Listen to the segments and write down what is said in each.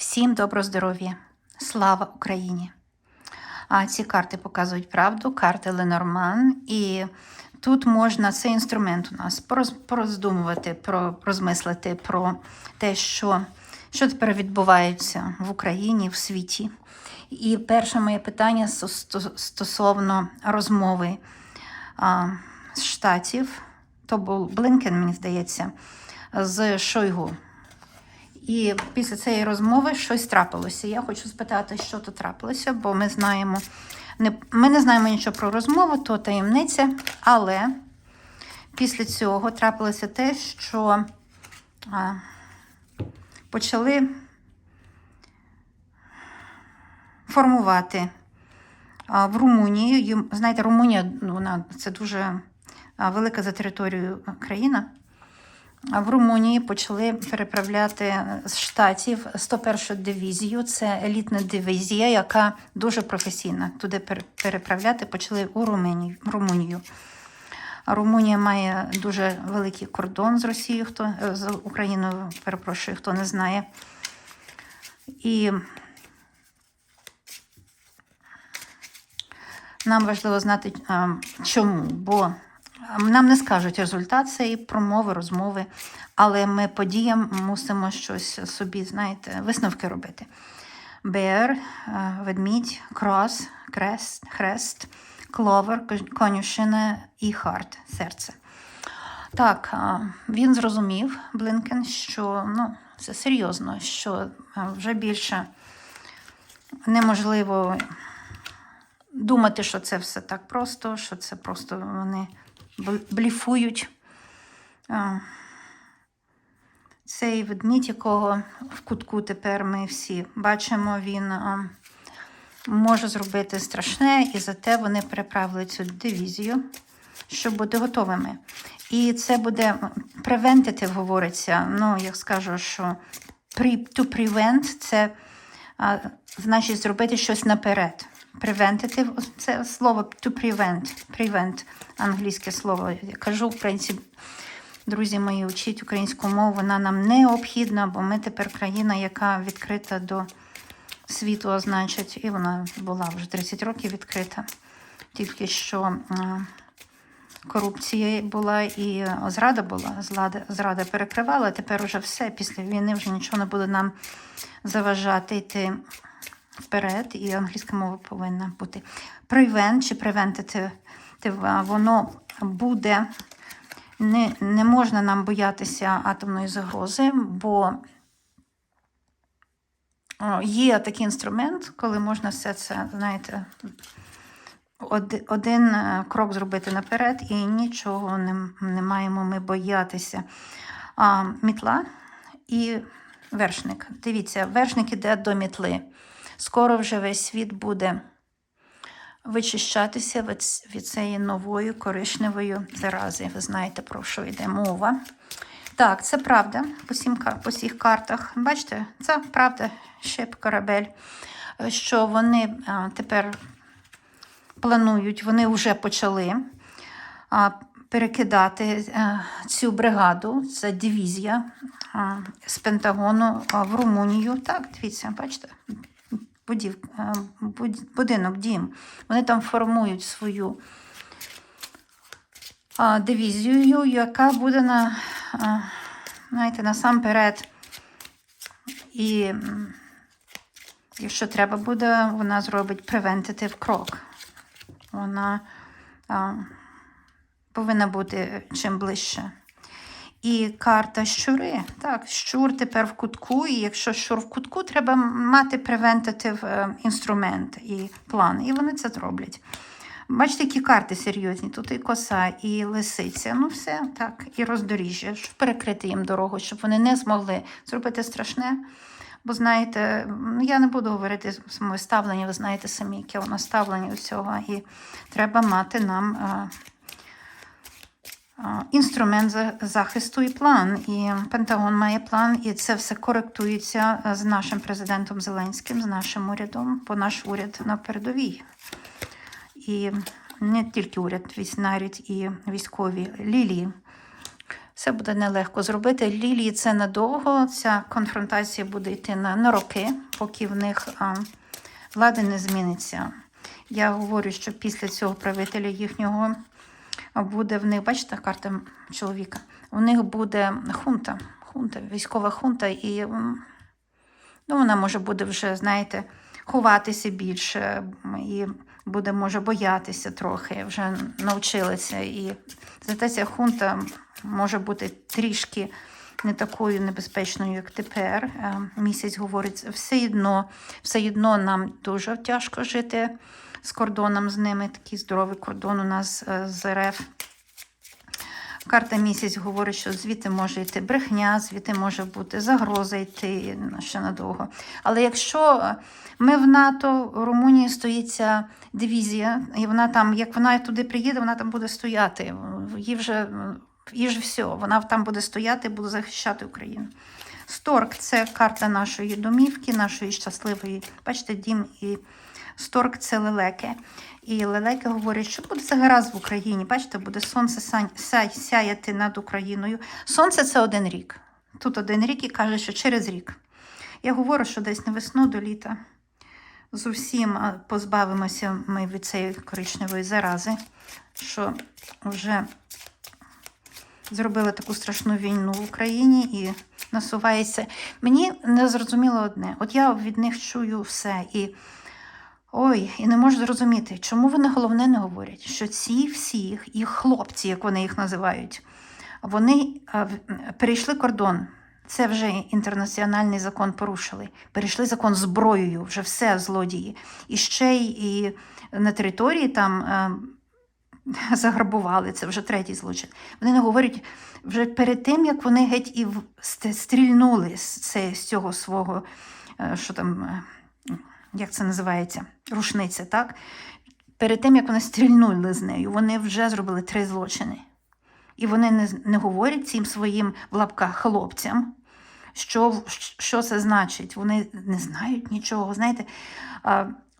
Всім добро здоров'я! Слава Україні! А ці карти показують правду, карти Ленорман. І тут можна цей інструмент у нас пороздумувати, розмислити про те, що, що тепер відбувається в Україні, в світі. І перше моє питання сто- сто- стосовно розмови а, з Штатів. То був Блинкен, мені здається, з Шойгу. І після цієї розмови щось трапилося. Я хочу спитати, що тут трапилося, бо ми знаємо, не, ми не знаємо нічого про розмову, то таємниця. Але після цього трапилося те, що а, почали формувати а, в Румунії. Знаєте, Румунія ну, вона це дуже велика за територією країна. В Румунії почали переправляти з штатів 101 дивізію. Це елітна дивізія, яка дуже професійна. Туди переправляти почали у Румунію. Румунія має дуже великий кордон з Росією, хто з Україною, перепрошую, хто не знає. І нам важливо знати, чому, бо нам не скажуть результат цієї промови, розмови, але ми подіям мусимо щось собі, знаєте, висновки робити. БР, а, ведмідь, крос, крест, хрест, кловер, конюшина і харт, серце. Так, він зрозумів, Блинкен, що ну, це серйозно, що вже більше неможливо думати, що це все так просто, що це просто вони бліфують. Цей ведмідь, якого в кутку тепер ми всі бачимо, він може зробити страшне, і зате вони переправили цю дивізію, щоб бути готовими. І це буде preventative, говориться. Ну, як скажу, що to prevent це а, значить зробити щось наперед. Preventative – це слово to prevent. Prevent – англійське слово. Я кажу українці, друзі мої, учіть українську мову, вона нам необхідна, бо ми тепер країна, яка відкрита до світу, значить, і вона була вже 30 років відкрита. Тільки що корупція була і зрада була, зрада, зрада перекривала, тепер уже все, після війни вже нічого не буде нам заважати йти вперед, і англійська мова повинна бути. Prevent чи preventative, воно буде, не, не можна нам боятися атомної загрози, бо є такий інструмент, коли можна все це, знаєте, один е, крок зробити наперед, і нічого не, не маємо ми боятися. А, мітла і вершник. Дивіться, вершник іде до мітли. Скоро вже весь світ буде вичищатися від, від цієї нової коричневої зарази. Ви знаєте, про що йде мова. Так, це правда по, всім, по всіх картах. Бачите, це правда, шип корабель, е, що вони а, тепер планують, вони вже почали перекидати е, цю бригаду, це дивізія з Пентагону в Румунію. Так, дивіться, бачите, будів, е, будинок, дім. Вони там формують свою дивізію, яка буде на, знаєте, насамперед. І якщо треба буде, вона зробить preventative крок. Вона а, повинна бути чим ближче. І карта щури. Так, щур тепер в кутку, і якщо щур в кутку, треба мати preventative е, інструмент і план. І вони це зроблять. Бачите, які карти серйозні. Тут і коса, і лисиця. Ну, все так, і роздоріжжя, щоб перекрити їм дорогу, щоб вони не змогли зробити страшне. Бо знаєте, ну, я не буду говорити моє ставлення, ви знаєте самі, яке воно ставлення у цього. І треба мати нам а, а, інструмент за- захисту і план. І Пентагон має план, і це все коректується з нашим президентом Зеленським, з нашим урядом, бо наш уряд на передовій. І не тільки уряд, навіть і військові лілії Це буде нелегко зробити. Лілії це надовго. Ця конфронтація буде йти на, на роки, поки в них а, влада не зміниться. Я говорю, що після цього правителя їхнього буде в них, бачите, карта чоловіка, у них буде хунта, хунта, військова хунта, і ну, вона може буде вже, знаєте, ховатися більше і буде, може, боятися трохи, вже навчилася. І ця хунта може бути трішки не такою небезпечною, як тепер. Е, Місяць говорить, все одно, все одно нам дуже тяжко жити з кордоном з ними. Такий здоровий кордон у нас е, з РФ. Карта місяць говорить, що звідти може йти брехня, звідти може бути загроза йти ще надовго. Але якщо ми в НАТО, в Румунії стоїться дивізія, і вона там, як вона туди приїде, вона там буде стояти. Їй вже, їй ж все, вона там буде стояти, буде захищати Україну. Сторк це карта нашої домівки, нашої щасливої. Бачите, дім і сторк це лелеки. І лелеки говорять, що буде це гаразд в Україні. Бачите, буде сонце сяяти над Україною. Сонце це один рік. Тут один рік і каже, що через рік. Я говорю, що десь на весну до літа зовсім позбавимося ми від цієї коричневої зарази, що вже зробили таку страшну війну в Україні і насувається. Мені не зрозуміло одне. От я від них чую все. І ой, і не можу зрозуміти, чому вони головне не говорять, що ці всі їх хлопці, як вони їх називають, вони перейшли кордон. Це вже інтернаціональний закон порушили. Перейшли закон зброєю, вже все злодії. І ще й і на території там е, заграбували, це вже третій злочин. Вони не говорять вже перед тим, як вони геть і стрільнули з цього свого, е, що там, е, як це називається, рушниця, так? Перед тим, як вони стрільнули з нею, вони вже зробили три злочини. І вони не, не говорять цим своїм в лапках хлопцям, що, що це значить. Вони не знають нічого. Знаєте,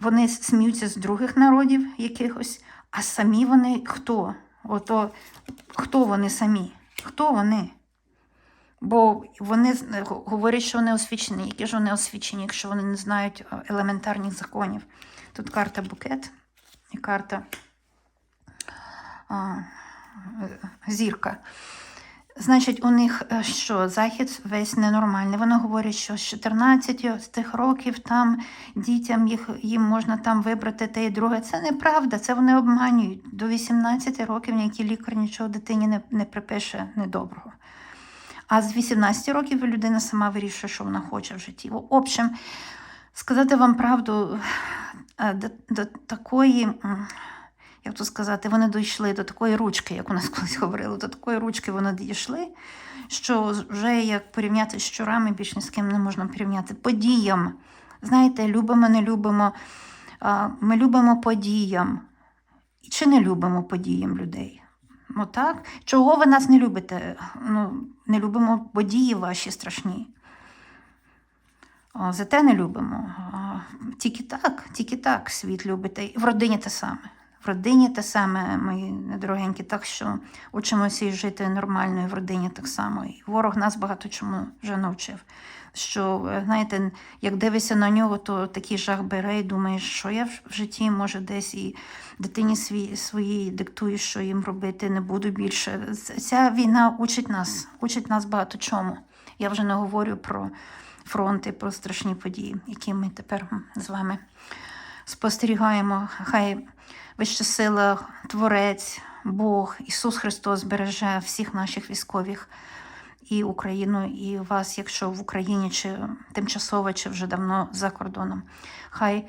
вони сміються з других народів якихось, а самі вони хто? Ото, хто вони самі? Хто вони? Бо вони говорять, що вони освічені. Які ж вони освічені, якщо вони не знають елементарних законів? Тут карта букет і карта а, е, зірка. Значить, у них е, що захід весь ненормальний. Вони говорять, що з 14 з тих років там дітям їх їм можна там вибрати те і друге. Це неправда, це вони обманюють. До 18 років ніякий лікар нічого дитині не, не припише недоброго. А з 18 років людина сама вирішує, що вона хоче в житті. В общем, сказати вам правду, е, до, до такої. як то сказати, вони дійшли до такої ручки, як у нас колись говорили, до такої ручки вони дійшли, що вже як порівняти з щурами, більш ні з ким не можна порівняти. Подіям. Знаєте, любимо, не любимо. Ми любимо подіям. Чи не любимо подіям людей? Ну так. Чого ви нас не любите? Ну, не любимо події ваші страшні. Зате не любимо. Тільки так, тільки так світ любите. В родині те саме. В родині те саме, мої недорогенькі, так що учимося і жити нормально і в родині так само. І ворог нас багато чому вже навчив. Що, е, знаєте, як дивишся на нього, то такий жах бере і думаєш, що я в- житті, може, десь і дитині свій, своїй диктую, що їм робити не буду більше. Ця війна учить нас, учить нас багато чому. Я вже не говорю про фронти, про страшні події, які ми тепер з вами спостерігаємо. Хай вища сила, Творець, Бог, Ісус Христос береже всіх наших військових і Україну, і вас, якщо в Україні чи тимчасово, чи вже давно за кордоном. Хай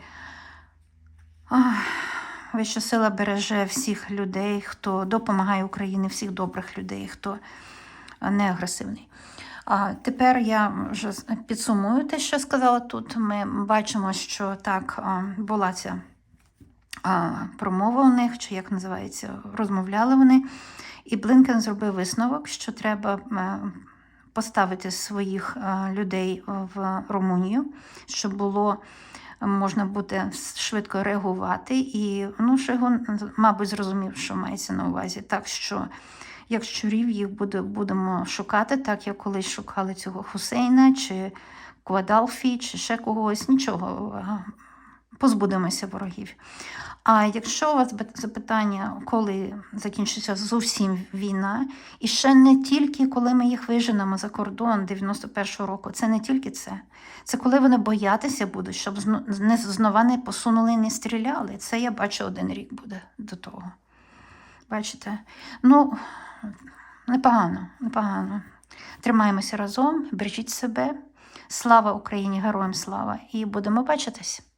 вища сила береже всіх людей, хто допомагає Україні, всіх добрих людей, хто не агресивний. А тепер я вже підсумую те, що сказала тут. Ми бачимо, що так була ця промова у них, чи як називається, розмовляли вони. І Блинкен зробив висновок, що треба е, поставити своїх е, людей в Румунію, щоб було можна буде швидко реагувати. І ну, Шигун, мабуть, зрозумів, що мається на увазі. Так що як щурів їх буде, будемо шукати, так як колись шукали цього Хусейна чи Квадалфі, чи ще когось. Нічого, позбудемося ворогів. А якщо у вас запитання, коли закінчиться зовсім війна, і ще не тільки коли ми їх виженемо за кордон 91-го року, це не тільки це. Це коли вони боятися будуть, щоб не знова не посунули і не стріляли. Це я бачу один рік буде до того. Бачите? Ну, непогано, непогано. Тримаємося разом, бережіть себе. Слава Україні, героям слава! І будемо бачитись.